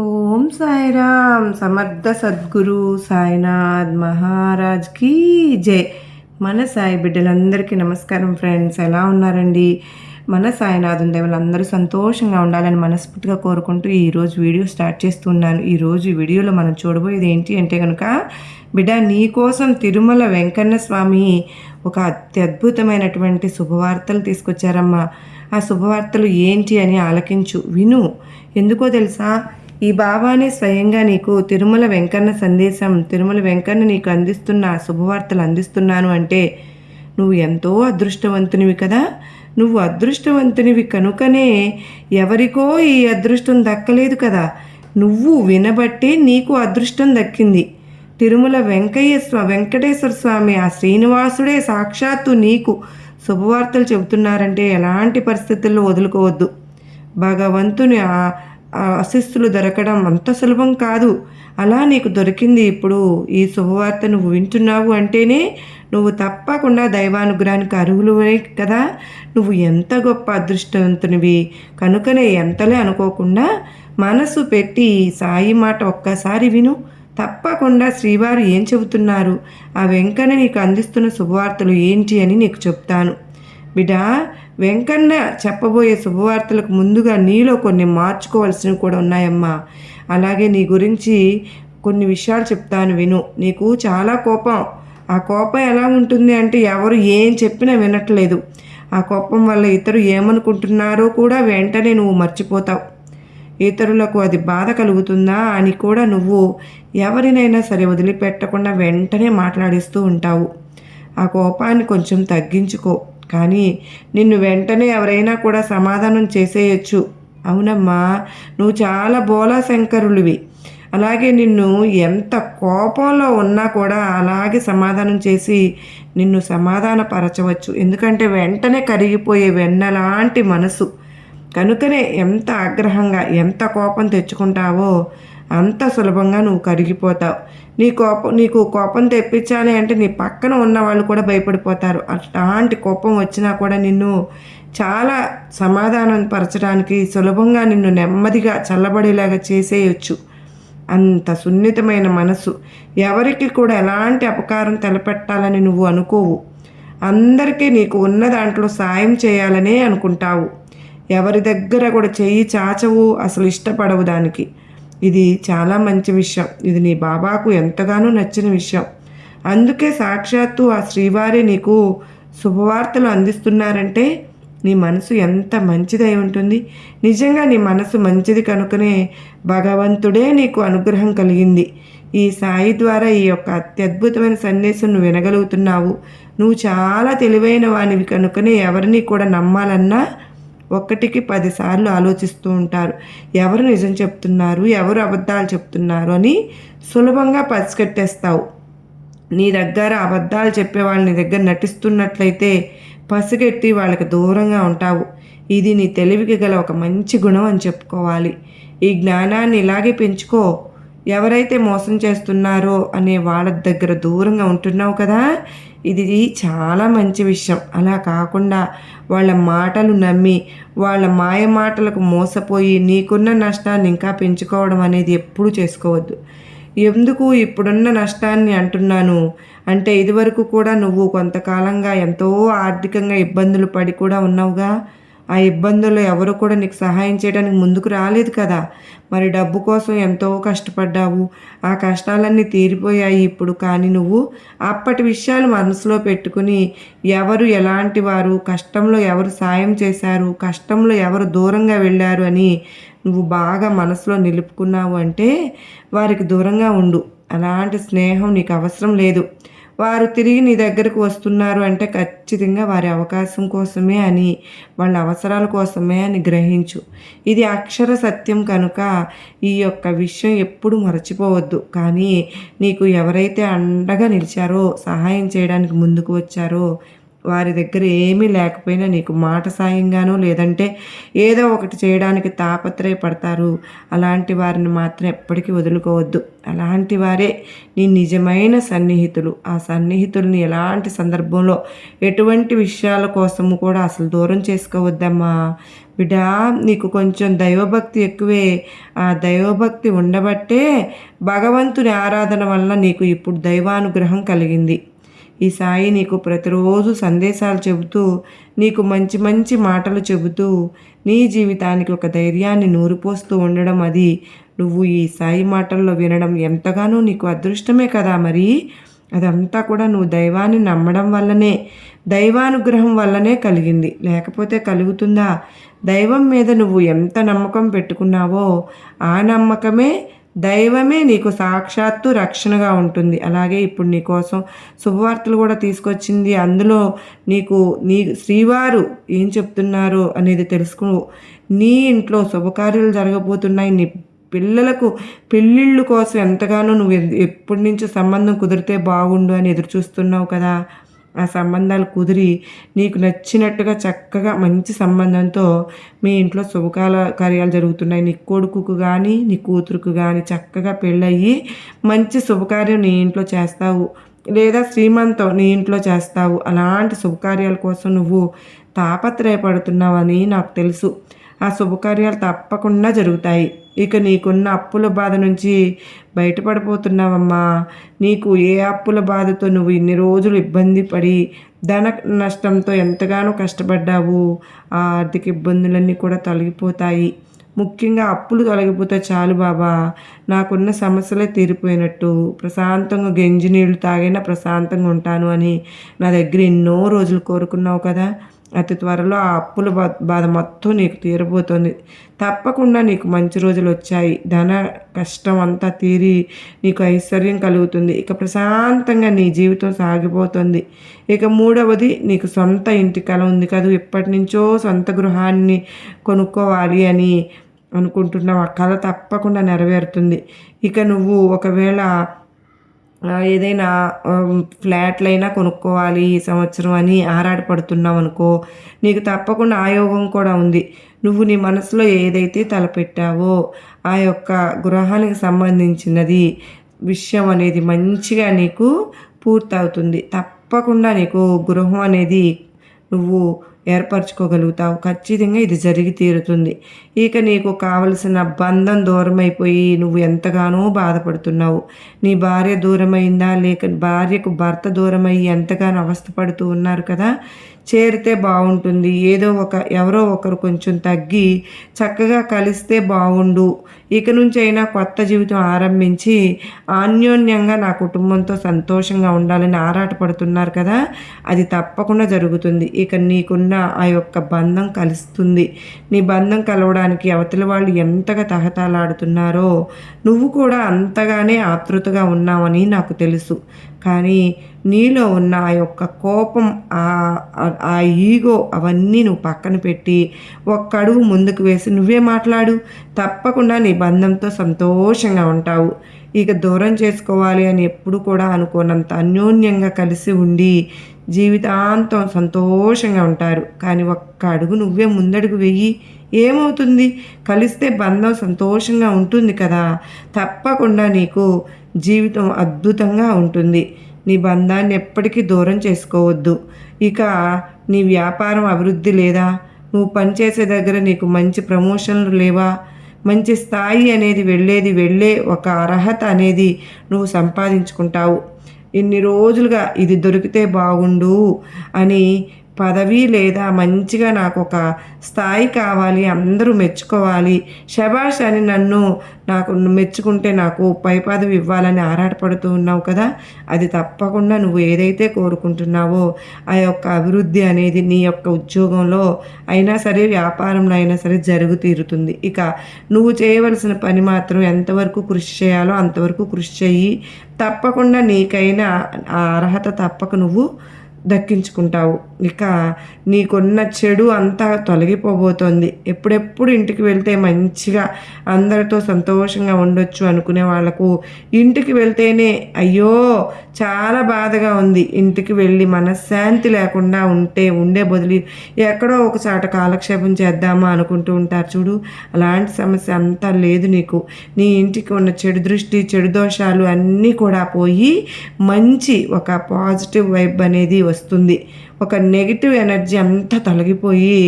ఓం సాయిరామ్ సమర్థ సద్గురు సాయినాథ్ మహారాజ్ కీ జై. మన సాయి బిడ్డలందరికీ నమస్కారం ఫ్రెండ్స్ ఎలా ఉన్నారండి? మన సాయినాథ్ దేవులు అందరూ సంతోషంగా ఉండాలని మనస్ఫూర్తిగా కోరుకుంటూ ఈరోజు వీడియో స్టార్ట్ చేస్తున్నాను. ఈరోజు వీడియోలో మనం చూడబోయేది ఏంటి అంటే కనుక బిడ్డ నీకోసం తిరుమల వెంకన్న స్వామి ఒక అత్యద్భుతమైనటువంటి శుభవార్తలు తీసుకొచ్చారమ్మా. ఆ శుభవార్తలు ఏంటి అని ఆలకించు విను. ఎందుకో తెలుసా? ఈ బాబానే స్వయంగా నీకు తిరుమల వెంకన్న సందేశం తిరుమల వెంకన్న నీకు అందిస్తున్న శుభవార్తలు అందిస్తున్నాను అంటే నువ్వు ఎంతో అదృష్టవంతునివి కదా. నువ్వు అదృష్టవంతునివి కనుకనే ఎవరికో ఈ అదృష్టం దక్కలేదు కదా. నువ్వు వినబట్టే నీకు అదృష్టం దక్కింది. తిరుమల వెంకయ్య స్వ వెంకటేశ్వర స్వామి ఆ శ్రీనివాసుడే సాక్షాత్తు నీకు శుభవార్తలు చెబుతున్నారంటే ఎలాంటి పరిస్థితుల్లో వదులుకోవద్దు. భగవంతుని ఆ ఆశిస్సులు దొరకడం అంత సులభం కాదు. అలా నీకు దొరికింది ఇప్పుడు. ఈ శుభవార్త నువ్వు వింటున్నావు అంటేనే నువ్వు తప్పకుండా దైవానుగ్రహానికి అర్హులువే కదా. నువ్వు ఎంత గొప్ప అదృష్టవంతునివి. కనుకనే ఎంతలే అనుకోకుండా మనసు పెట్టి సాయి మాట ఒక్కసారి విను. తప్పకుండా శ్రీవారు ఏం చెబుతున్నారు? ఆ వెంకన్న నీకు అందిస్తున్న శుభవార్తలు ఏంటి అని నీకు చెప్తాను. బిడా వెంకన్న చెప్పబోయే శుభవార్తలకు ముందుగా నీలో కొన్ని మార్చుకోవాల్సినవి కూడా ఉన్నాయమ్మా. అలాగే నీ గురించి కొన్ని విషయాలు చెప్తాను విను. నీకు చాలా కోపం. ఆ కోపం ఎలా ఉంటుంది అంటే ఎవరు ఏం చెప్పినా వినట్లేదు. ఆ కోపం వల్ల ఇతరు ఏమనుకుంటున్నారో కూడా వెంటనే నువ్వు మర్చిపోతావు. ఇతరులకు అది బాధ కలుగుతుందా అని కూడా నువ్వు ఎవరినైనా సరే వదిలిపెట్టకుండా వెంటనే మాట్లాడిస్తూ ఉంటావు. ఆ కోపాన్ని కొంచెం తగ్గించుకో. కానీ నిన్ను వెంటనే ఎవరైనా కూడా సమాధానం చేసేయచ్చు. అవునమ్మా నువ్వు చాలా బోలా శంకరులువి అలాగే నిన్ను ఎంత కోపంలో ఉన్నా కూడా అలాగే సమాధానం చేసి నిన్ను సమాధానపరచవచ్చు. ఎందుకంటే వెంటనే కరిగిపోయే వెన్నలాంటి మనసు. కనుకనే ఎంత ఆగ్రహంగా ఎంత కోపం తెచ్చుకుంటావో అంత సులభంగా నువ్వు కరిగిపోతావు. నీ కోపం నీకు కోపం తెప్పించాలి అంటే నీ పక్కన ఉన్న వాళ్ళు కూడా భయపడిపోతారు. అలాంటి కోపం వచ్చినా కూడా నిన్ను చాలా సమాధానం పరచడానికి సులభంగా నిన్ను నెమ్మదిగా చల్లబడేలాగా చేసేయచ్చు. అంత సున్నితమైన మనసు. ఎవరికి కూడా ఎలాంటి అపకారం తెలపెట్టాలని నువ్వు అనుకోవు. అందరికీ నీకు ఉన్న దాంట్లో సాయం చేయాలనే అనుకుంటావు. ఎవరి దగ్గర కూడా చెయ్యి చాచవు అసలు ఇష్టపడవు దానికి. ఇది చాలా మంచి విషయం. ఇది నీ బాబాకు ఎంతగానో నచ్చిన విషయం. అందుకే సాక్షాత్తు ఆ శ్రీవారి నీకు శుభవార్తలు అందిస్తున్నారంటే నీ మనసు ఎంత మంచిదై ఉంటుంది. నిజంగా నీ మనసు మంచిది కనుకనే భగవంతుడే నీకు అనుగ్రహం కలిగింది. ఈ సాయి ద్వారా ఈ యొక్క అత్యద్భుతమైన సందేశం నువ్వు వినగలుగుతున్నావు. నువ్వు చాలా తెలివైన వానివి కనుకనే ఎవరిని కూడా నమ్మాలన్నా ఒక్కటికి పదిసార్లు ఆలోచిస్తూ ఉంటారు. ఎవరు నిజం చెప్తున్నారు? ఎవరు అబద్ధాలు చెప్తున్నారు? అని సులభంగా పసిగట్టేస్తావు. నీ దగ్గర అబద్ధాలు చెప్పే వాళ్ళని దగ్గర నటిస్తున్నట్లయితే పసిగట్టి వాళ్ళకి దూరంగా ఉంటావు. ఇది నీ తెలివికి గల ఒక మంచి గుణం అని చెప్పుకోవాలి. ఈ జ్ఞానాన్ని ఇలాగే పెంచుకో. ఎవరైతే మోసం చేస్తున్నారో అనే వాళ్ళ దగ్గర దూరంగా ఉంటున్నావు కదా ఇది చాలా మంచి విషయం. అలా కాకుండా వాళ్ళ మాటలు నమ్మి వాళ్ళ మాయ మాటలకు మోసపోయి నీకున్న నష్టాన్ని ఇంకా పెంచుకోవడం అనేది ఎప్పుడూ చేసుకోవద్దు. ఎందుకు ఇప్పుడున్న నష్టాన్ని అంటున్నాను అంటే ఇదివరకు కూడా నువ్వు కొంతకాలంగా ఎంతో ఆర్థికంగా ఇబ్బందులు పడి కూడా ఉన్నావుగా? ఆ ఇబ్బందుల్లో ఎవరు కూడా నీకు సహాయం చేయడానికి ముందుకు రాలేదు కదా. మరి డబ్బు కోసం ఎంతో కష్టపడ్డావు. ఆ కష్టాలన్నీ తీరిపోయాయి ఇప్పుడు. కానీ నువ్వు అప్పటి విషయాలు మనసులో పెట్టుకుని ఎవరు ఎలాంటి వారు కష్టంలో ఎవరు సాయం చేశారు కష్టంలో ఎవరు దూరంగా వెళ్ళారు అని నువ్వు బాగా మనసులో నిలుపుకున్నావు అంటే వారికి దూరంగా ఉండు. అలాంటి స్నేహం నీకు అవసరం లేదు. వారు తిరిగి నీ దగ్గరకు వస్తున్నారు అంటే ఖచ్చితంగా వారి అవకాశం కోసమే అని వాళ్ళ అవసరాల కోసమే అని గ్రహించు. ఇది అక్షర సత్యం కనుక ఈ యొక్క విషయం ఎప్పుడు మరచిపోవద్దు. కానీ నీకు ఎవరైతే అండగా నిలిచారో సహాయం చేయడానికి ముందుకు వచ్చారో వారి దగ్గర ఏమీ లేకపోయినా నీకు మాట సాయంగానో లేదంటే ఏదో ఒకటి చేయడానికి తాపత్రయపడతారు. అలాంటి వారిని మాత్రం ఎప్పటికీ వదులుకోవద్దు. అలాంటి వారే నీ నిజమైన సన్నిహితులు. ఆ సన్నిహితుల్ని ఎలాంటి సందర్భంలో ఎటువంటి విషయాల కోసము కూడా అసలు దూరం చేసుకోవద్దమ్మా. బిడ్డ నీకు కొంచెం దైవభక్తి ఎక్కువే. ఆ దైవభక్తి ఉండబట్టే భగవంతుని ఆరాధన వల్ల నీకు ఇప్పుడు దైవానుగ్రహం కలిగింది. ఈ సాయి నీకు ప్రతిరోజు సందేశాలు చెబుతూ నీకు మంచి మంచి మాటలు చెబుతూ నీ జీవితానికి ఒక ధైర్యాన్ని నూరిపోస్తూ ఉండడం అది. నువ్వు ఈ సాయి మాటల్లో వినడం ఎంతగానో నీకు అదృష్టమే కదా మరి? అదంతా కూడా నువ్వు దైవాన్ని నమ్మడం వల్లనే దైవానుగ్రహం వల్లనే కలిగింది. లేకపోతే కలుగుతుందా? దైవం మీద నువ్వు ఎంత నమ్మకం పెట్టుకున్నావో ఆ నమ్మకమే దైవమే నీకు సాక్షాత్తు రక్షణగా ఉంటుంది. అలాగే ఇప్పుడు నీ కోసం శుభవార్తలు కూడా తీసుకొచ్చింది. అందులో నీకు నీ శ్రీవారు ఏం చెప్తున్నారు అనేది తెలుసుకో నీ ఇంట్లో శుభకార్యాలు జరగబోతున్నాయి. నీ పిల్లలకు పెళ్ళిళ్ళు కోసం ఎంతగానో నువ్వు ఎప్పటి నుంచో సంబంధం కుదిరితే బాగుండు అని ఎదురు చూస్తున్నావు కదా. ఆ సంబంధాలు కుదిరి నీకు నచ్చినట్టుగా చక్కగా మంచి సంబంధంతో మీ ఇంట్లో శుభకాల కార్యాలు జరుగుతున్నాయి. నీ కొడుకుకు కానీ నీ కూతురుకు కానీ చక్కగా పెళ్ళయ్యి మంచి శుభకార్యం నీ ఇంట్లో చేస్తావు. లేదా శ్రీమంతం నీ ఇంట్లో చేస్తావు. అలాంటి శుభకార్యాల కోసం నువ్వు తాపత్రయపడుతున్నావని నాకు తెలుసు. ఆ శుభకార్యాలు తప్పకుండా జరుగుతాయి. ఇక నీకున్న అప్పుల బాధ నుంచి బయటపడిపోతున్నావమ్మా నీకు ఏ అప్పుల బాధతో నువ్వు ఇన్ని రోజులు ఇబ్బంది పడి ధన నష్టంతో ఎంతగానో కష్టపడ్డావు. ఆ ఆర్థిక ఇబ్బందులన్నీ కూడా తొలగిపోతాయి. ముఖ్యంగా అప్పులు తొలగిపోతే చాలు బాబా. నాకున్న సమస్యలే తీరిపోయినట్టు. ప్రశాంతంగా గంజి నీళ్ళు తాగైనా ప్రశాంతంగా ఉంటాను అని నా దగ్గర ఎన్నో రోజులు కోరుకున్నావు కదా. అతి త్వరలో ఆ అప్పుల బాధ మొత్తం నీకు తీరబోతోంది. తప్పకుండా నీకు మంచి రోజులు వచ్చాయి. ధన కష్టం అంతా తీరి నీకు ఐశ్వర్యం కలుగుతుంది. ఇక ప్రశాంతంగా నీ జీవితం సాగిపోతుంది. ఇక మూడవది నీకు సొంత ఇంటి కల ఉంది కదా. ఇప్పటి నుంచో సొంత గృహాన్ని కొనుక్కోవాలి అని అనుకుంటున్నావు. ఆ కళ తప్పకుండా నెరవేరుతుంది. ఇక నువ్వు ఒకవేళ ఏదైనా ఫ్లాట్లైనా కొనుక్కోవాలి ఈ సంవత్సరం అని ఆరాటపడుతున్నావు అనుకో నీకు తప్పకుండా ఆయోగం కూడా ఉంది. నువ్వు నీ మనసులో ఏదైతే తలపెట్టావో ఆ యొక్క గృహానికి సంబంధించినది విషయం అనేది మంచిగా నీకు పూర్తవుతుంది. తప్పకుండా నీకు గృహం అనేది నువ్వు ఏర్పరచుకోగలుగుతావు. ఖచ్చితంగా ఇది జరిగి తీరుతుంది. ఇక నీకు కావలసిన బంధం దూరమైపోయి నువ్వు ఎంతగానో బాధపడుతున్నావు. నీ భార్య దూరమైందా? లేక భార్యకు భర్త దూరమై ఎంతగానో అవస్థపడుతూ ఉన్నారు కదా? చేరితే బాగుంటుంది. ఏదో ఒక ఎవరో ఒకరు కొంచెం తగ్గి చక్కగా కలిస్తే బాగుండు. ఇక నుంచి అయినా కొత్త జీవితం ఆరంభించి అన్యోన్యంగా నా కుటుంబంతో సంతోషంగా ఉండాలని ఆరాటపడుతున్నారు కదా అది తప్పకుండా జరుగుతుంది. ఇక నీకున్న ఆ యొక్క బంధం కలుస్తుంది. నీ బంధం కలవడానికి అవతల వాళ్ళు ఎంతగా తహతాలాడుతున్నారో నువ్వు కూడా అంతగానే ఆతృతగా ఉన్నావని నాకు తెలుసు. కానీ నీలో ఉన్న ఆ యొక్క కోపం ఆ ఈగో అవన్నీ నువ్వు పక్కన పెట్టి ఒక్క అడుగు ముందుకు వేసి నువ్వే మాట్లాడు. తప్పకుండా నీ బంధంతో సంతోషంగా ఉంటావు. ఇక దూరం చేసుకోవాలి అని ఎప్పుడు కూడా అనుకోనంత అన్యోన్యంగా కలిసి ఉండి జీవితాంతం సంతోషంగా ఉంటారు. కానీ ఒక్క అడుగు నువ్వే ముందడుగు వెయ్యి ఏమవుతుంది? కలిస్తే బంధం సంతోషంగా ఉంటుంది కదా. తప్పకుండా నీకు జీవితం అద్భుతంగా ఉంటుంది. నీ బంధాన్ని ఎప్పటికీ దూరం చేసుకోవద్దు. ఇక నీ వ్యాపారం అభివృద్ధి లేదా? నువ్వు పనిచేసే దగ్గర నీకు మంచి ప్రమోషన్లు లేవా? మంచి స్థాయి అనేది వెళ్ళేది వెళ్ళే ఒక అర్హత అనేది నువ్వు సంపాదించుకుంటావు. ఇన్ని రోజులుగా ఇది దొరికితే బాగుండు అని పదవి లేదా మంచిగా నాకు ఒక స్థాయి కావాలి అందరూ మెచ్చుకోవాలి. శబాష్ అని నన్ను నాకు మెచ్చుకుంటే నాకు పై పదవి ఇవ్వాలని ఆరాటపడుతూ ఉన్నావు కదా? అది తప్పకుండా నువ్వు ఏదైతే కోరుకుంటున్నావో ఆ యొక్క అభివృద్ధి అనేది నీ యొక్క ఉద్యోగంలో అయినా సరే వ్యాపారంలో అయినా సరే జరుగు తీరుతుంది. ఇక నువ్వు చేయవలసిన పని మాత్రం ఎంతవరకు కృషి చేయాలో అంతవరకు కృషి చెయ్యి. తప్పకుండా నీకైనా ఆ అర్హత తప్పక నువ్వు దక్కించుకుంటావు. ఇక నీకున్న చెడు అంతా తొలగిపోబోతోంది. ఎప్పుడెప్పుడు ఇంటికి వెళ్తే మంచిగా అందరితో సంతోషంగా ఉండొచ్చు అనుకునే వాళ్ళకు ఇంటికి వెళ్తేనే అయ్యో చాలా బాధగా ఉంది. ఇంటికి వెళ్ళి మనశ్శాంతి లేకుండా ఉంటే ఉండే బదులు ఎక్కడో ఒకచాట కాలక్షేపం చేద్దామా అనుకుంటూ ఉంటారు చూడు. అలాంటి సమస్య అంతా లేదు నీకు. నీ ఇంటికి ఉన్న చెడు దృష్టి చెడు దోషాలు అన్నీ కూడా పోయి మంచి ఒక పాజిటివ్ వైబ్ అనేది వస్తుంది. ఒక నెగిటివ్ ఎనర్జీ అంతా తొలగిపోయి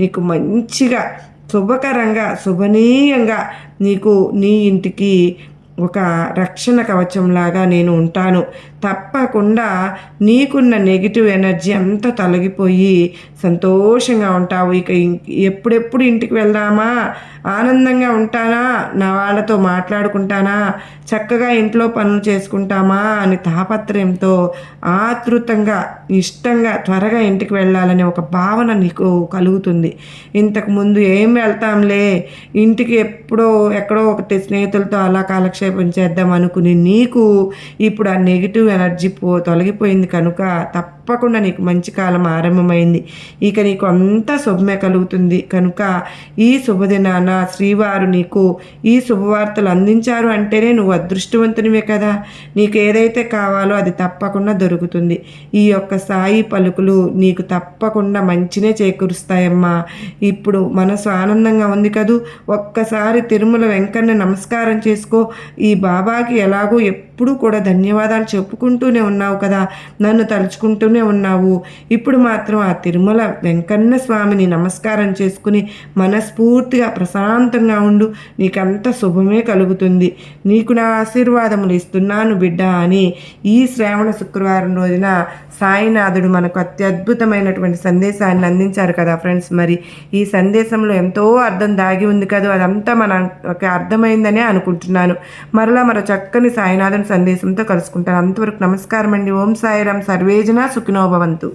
నీకు మంచిగా శుభకరంగా శుభనీయంగా నీకు నీ ఇంటికి ఒక రక్షణ కవచంలాగా నేను ఉంటాను. తప్పకుండా నీకున్న నెగిటివ్ ఎనర్జీ అంతా తొలగిపోయి సంతోషంగా ఉంటావు. ఇక ఎప్పుడెప్పుడు ఇంటికి వెళ్దామా? ఆనందంగా ఉంటానా? నా వాళ్ళతో మాట్లాడుకుంటానా? చక్కగా ఇంట్లో పనులు చేసుకుంటామా? అని తాపత్రయంతో ఆతృతంగా ఇష్టంగా త్వరగా ఇంటికి వెళ్ళాలనే ఒక భావన నీకు కలుగుతుంది. ఇంతకుముందు ఏం వెళ్తాంలే? ఇంటికి ఎప్పుడో ఎక్కడో ఒకటి స్నేహితులతో అలా కాలక్షేపం చేద్దాం అనుకుని నీకు ఇప్పుడు ఆ నెగిటివ్ ఎనర్జీ పో తొలగిపోయింది కనుక తప్ప తప్పకుండా నీకు మంచి కాలం ఆరంభమైంది. ఇక నీకు అంతా శుభమే కలుగుతుంది. కనుక ఈ శుభదినాన శ్రీవారు నీకు ఈ శుభవార్తలు అందించారు అంటేనే నువ్వు అదృష్టవంతునివే కదా. నీకు ఏదైతే కావాలో అది తప్పకుండా దొరుకుతుంది. ఈ యొక్క సాయి పలుకులు నీకు తప్పకుండా మంచినే చేకూరుస్తాయమ్మా. ఇప్పుడు మనసు ఆనందంగా ఉంది కదూ. ఒక్కసారి తిరుమల వెంకన్న నమస్కారం చేసుకో. ఈ బాబాకి ఎలాగో ఎప్పుడూ కూడా ధన్యవాదాలు చెప్పుకుంటూనే ఉన్నావు కదా. నన్ను తలుచుకుంటూనే ఉన్నావు. ఇప్పుడు మాత్రం ఆ తిరుమల వెంకన్న స్వామిని నమస్కారం చేసుకుని మనస్ఫూర్తిగా ప్రశాంతంగా ఉండు. నీకంత శుభమే కలుగుతుంది. నీకు నా ఆశీర్వాదములు ఇస్తున్నాను బిడ్డ అని ఈ శ్రావణ శుక్రవారం రోజున సాయినాథుడు మనకు అత్యద్భుతమైనటువంటి సందేశాన్ని అందించారు కదా ఫ్రెండ్స్. మరి ఈ సందేశంలో ఎంతో అర్థం దాగి ఉంది కదా. అదంతా మనకి అర్థమైందనే అనుకుంటున్నాను. మరలా మరో చక్కని సాయినాథుని సందేశంతో కలుసుకుంటాను. అంతవరకు నమస్కారం అండి ఓం సాయిరామ్. సర్వేజన సుఖినోభవంతు